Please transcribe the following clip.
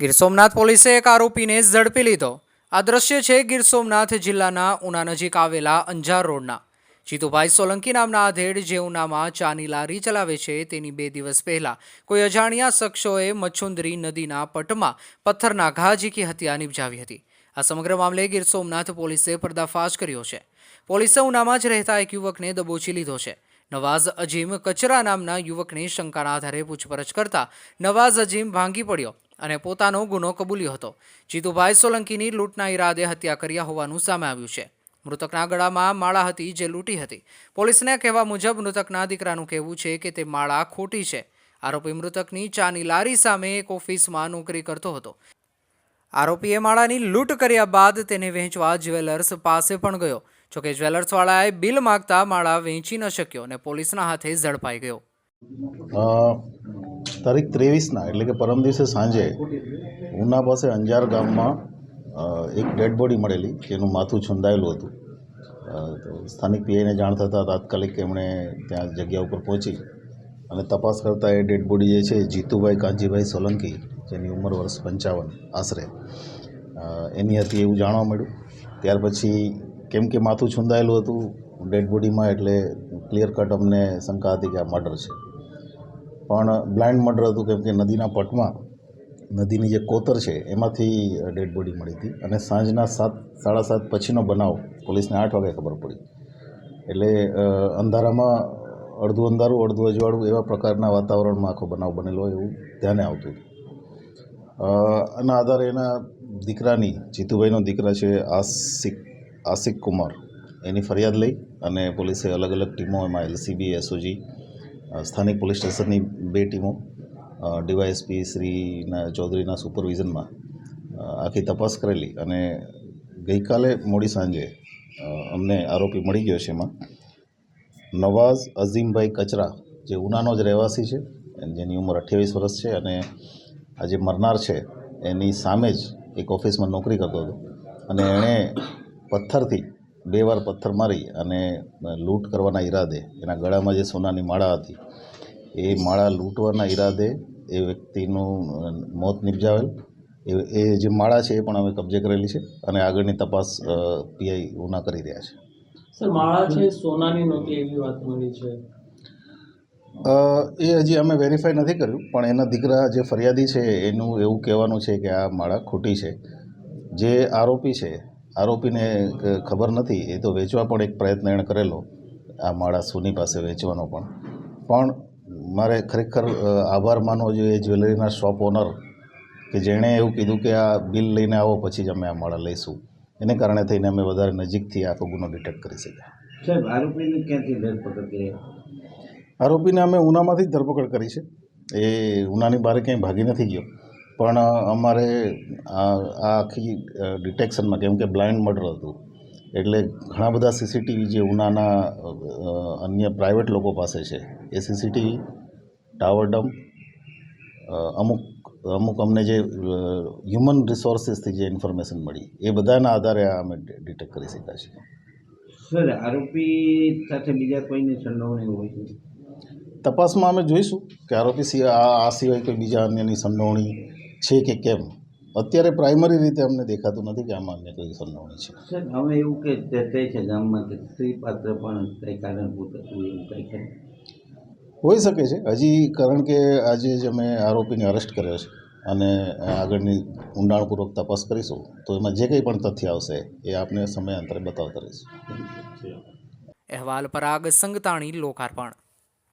ગીર સોમનાથ પોલીસે એક આરોપીને ઝડપી લીધો. આ દ્રશ્ય છે ગીર સોમનાથ જિલ્લાના ઉના નજીક આવેલા અંજાર રોડના. જીતુભાઈ સોલંકી નામના આધેડ જે ઉનામાં ચાની લારી ચલાવે છે. તેની બે દિવસ પહેલા કોઈ અજાણ્યા શખ્સોએ મચ્છુંદરી નદીના પટમાં પથ્થરના ઘા ઝીકી હત્યા નિપજાવી હતી. આ સમગ્ર મામલે ગીર સોમનાથ પોલીસે પર્દાફાશ કર્યો છે. પોલીસે ઉનામાં જ રહેતા એક યુવકને દબોચી લીધો છે. નવાઝ અજીમ કચરા નામના યુવકની શંકાના આધારે પૂછપરછ કરતા નવાઝ અજીમ ભાંગી પડ્યો. અને પોતાનો ગુનો કબૂલ્યો હતો. જીતુભાઈ સોલંકીની લૂંટના ઈરાદે હત્યા કર્યા હોવાનું સામે આવ્યું છે. મૃતકના ગળામાં માળા હતી જે લૂંટી હતી. પોલીસને કહેવા મુજબ મૃતકના દીકરાનું કહેવું છે કે તે માળા ખોટી છે. આરોપી મૃતકની ચાની લારી સામે એક ઓફિસમાં નોકરી કરતો હતો. આરોપીએ માળાની લૂંટ કર્યા બાદ તેને વહેંચવા જ્વેલર્સ પાસે પણ ગયો. જોકે જ્વેલર્સવાળાએ બિલ માગતા માળા વેચી ન શક્યો અને પોલીસના હાથે ઝડપાઈ ગયો. તારીખ ત્રેવીસના, એટલે કે પરમ દિવસે સાંજે ઉના પાસે અંજાર ગામમાં એક ડેડ બોડી મળેલી જેનું માથું છુંદાયેલું હતું. સ્થાનિક પીઆઈને જાણ થતાં તાત્કાલિક એમણે ત્યાં જગ્યા ઉપર પહોંચી અને તપાસ કરતાં એ ડેડ બોડી જે છે જીતુભાઈ કાંજીભાઈ સોલંકી, જેની ઉંમર વર્ષ પંચાવન, આશરે. એની હતી એવું જાણવા મળ્યું. ત્યાર પછી કેમ કે માથું છુંદાયેલું હતું ડેડ બોડીમાં, એટલે ક્લિયર કટ અમને શંકા હતી કે આ મર્ડર છે. પણ બ્લાઇન્ડ મર્ડર હતું કેમ કે નદીના પટમાં નદીની જે કોતર છે, એમાંથી ડેડ બોડી મળી હતી અને સાંજના સાત, સાડા સાત પછીનો બનાવ પોલીસને આઠ વાગે ખબર પડી. એટલે અંધારામાં અડધું અંધારું, અડધું અજવાળું એવા પ્રકારના વાતાવરણમાં આખો બનાવ બનેલો એવું ધ્યાને આવતું હતું. એના આધારે એના દીકરાની, જીતુભાઈનો દીકરા છે આસિક આસિક કુમાર. એની ફરિયાદ લઈ અને પોલીસે અલગ અલગ ટીમો, એમાં એલસીબી એસઓજી સ્થાનિક પોલીસ સ્ટેશનની બે ટીમો ડીવાયએસપી શ્રીના ચૌધરીના સુપરવિઝનમાં આખી તપાસ કરેલી અને ગઈકાલે મોડી સાંજે અમને આરોપી મળી ગયો છે એમાં. નવાઝ અઝીમભાઈ કચરા, જે ઉનાનો જ રહેવાસી છે, જેની ઉંમર અઠ્યાવીસ વર્ષ છે અને આ જે મરનાર છે, એની સામે જ એક ઓફિસમાં નોકરી કરતો હતો. અને એણે પથ્થરથી બે વાર પથ્થર મારી અને લૂંટ કરવાના ઈરાદે. એના ગળામાં જે સોનાની માળા હતી એ માળા લૂંટવાના ઈરાદે એ વ્યક્તિનું મોત નિપજાવેલ. એ જે માળા છે એ પણ અમે કબજે કરેલી છે અને આગળની તપાસ પીઆઈ ઉના કરી રહ્યા છે. સર માળા છે સોનાની નહોતી એવી વાત મળી છે. એ હજી અમે વેરીફાઈ નથી કર્યું પણ એના દીકરા જે ફરિયાદી છે એનું એવું કહેવાનું છે કે આ માળા ખોટી છે. જે આરોપી છે આરોપીને ખબર નથી એ તો વેચવા પણ એક પ્રયત્ન એણે કરેલો આ માળા સુની પાસે વેચવાનો પણ. પણ મારે ખરેખર આભાર માનવો જોઈએ જ્વેલરીના શોપ ઓનર કે જેણે એવું કીધું કે આ બિલ લઈને આવો પછી જ અમે આ માળા લઈશું. એને કારણે થઈને અમે વધારે નજીકથી આખો ગુનો ડિટેક્ટ કરી શક્યા. સાહેબ આરોપીને ક્યાંથી ધરપકડ કરી? આરોપીને અમે ઉનામાંથી જ ધરપકડ કરી છે. એ ઉનાની બહાર ક્યાંય ભાગી નથી ગયો. પણ અમારે આ આખી ડિટેક્શનમાં કેમ કે બ્લાઇન્ડ મર્ડર હતું એટલે ઘણા બધા સીસીટીવી જે ઉનાના અન્ય પ્રાઇવેટ લોકો પાસે છે એ સીસીટીવી ટાવર ડમ અમુક અમુક અમને જે હ્યુમન રિસોર્સિસથી જે ઇન્ફોર્મેશન મળી એ બધાના આધારે આ અમે ડિટેક્ટ કરી શક્યા છીએ. સર આરોપી સાથે બીજા કોઈની સંડોવણી હોય છે? તપાસમાં અમે જોઈશું કે આરોપી સિવાય આ આ સિવાય કોઈ બીજા અન્યની સંડોવણી છે કે કેમ? અત્યારે પ્રાઇમરી રીતે અમને દેખાતું નથી કે આમાં અન્ય કોઈ સંડોવણી છે. સર હવે એવું કે તે છે ગામમાં કે સ્ત્રી પાત્ર પણ કંઈ કારણભૂત હતું એવું કંઈ ખરું હોઈ શકે છે. હજી કારણ કે આજે જ અમે આરોપીને અરેસ્ટ કર્યો છે અને આગળની ઊંડાણપૂર્વક તપાસ કરીશું. તો એમાં જે કંઈ પણ તથ્ય આવશે એ આપને સમયાંતરે બતાવતા રહીશું. અહેવાલ પરાગ સંગતાણી લોકાર્પણ.